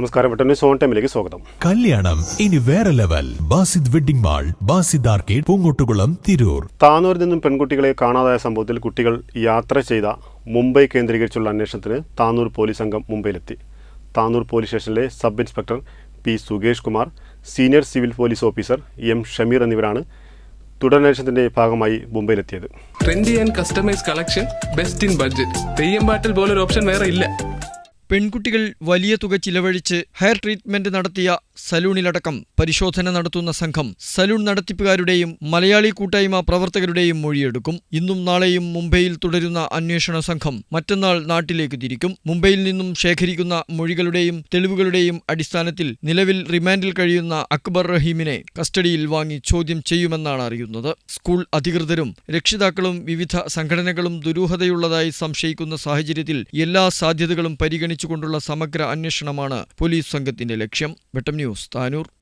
നമസ്കാരം. വെട്ടന്യൂസ് സോൺ ടൈമിലേക്ക് സ്വാഗതം. കല്യാണം ഇനി വേറെ level Basid wedding mall Basid arcade Poongottukulam Tirur. താനൂരിൽ നിന്നും പെൺകുട്ടികളെ കാണാതായ സംഭവത്തിൽ കുട്ടികൾ യാത്ര ചെയ്ത മുംബൈ കേന്ദ്രീകരിച്ചുള്ള അന്വേഷണത്തിന് താനൂർ പോലീസ് സംഘം മുംബൈയിലെത്തി. താനൂർ പോലീസ് സ്റ്റേഷനിലെ sub inspector P Sukesh Kumar senior civil police officer M Shameer എന്നിവരാണ് തുടരന്വേഷണത്തിന്റെ ഭാഗമായി മുംബൈയിലെത്തിയത്. Trendy and customise collection best in budget Theyyam പാട്ടിൽ പോലൊരു ഓപ്ഷൻ വേറെ ഇല്ല. പെൺകുട്ടികൾ വലിയ തുക ചിലവഴിച്ച് ഹെയർ ട്രീറ്റ്മെന്റ് നടത്തിയ സലൂണിലടക്കം പരിശോധന നടത്തുന്ന സംഘം സലൂൺ നടത്തിപ്പുകാരുടെയും മലയാളി കൂട്ടായ്മ പ്രവർത്തകരുടെയും മൊഴിയെടുക്കും. ഇന്നും നാളെയും മുംബൈയിൽ തുടരുന്ന അന്വേഷണ സംഘം മറ്റന്നാൾ നാട്ടിലേക്ക് തിരിക്കും. മുംബൈയിൽ നിന്നും ശേഖരിക്കുന്ന മൊഴികളുടെയും തെളിവുകളുടെയും അടിസ്ഥാനത്തിൽ നിലവിൽ റിമാൻഡിൽ കഴിയുന്ന അക്ബർ റഹീമിനെ കസ്റ്റഡിയിൽ വാങ്ങി ചോദ്യം ചെയ്യുമെന്നാണ് അറിയുന്നത്. സ്കൂൾ അധികൃതരും രക്ഷിതാക്കളും വിവിധ സംഘടനകളും ദുരൂഹതയുള്ളതായി സംശയിക്കുന്ന സാഹചര്യത്തിൽ എല്ലാ സാധ്യതകളും പരിഗണിച്ചുകൊണ്ടുള്ള സമഗ്ര അന്വേഷണമാണ് പോലീസ് സംഘത്തിന്റെ ലക്ഷ്യം. വെട്ടം ന്യൂസ്. താനൂർ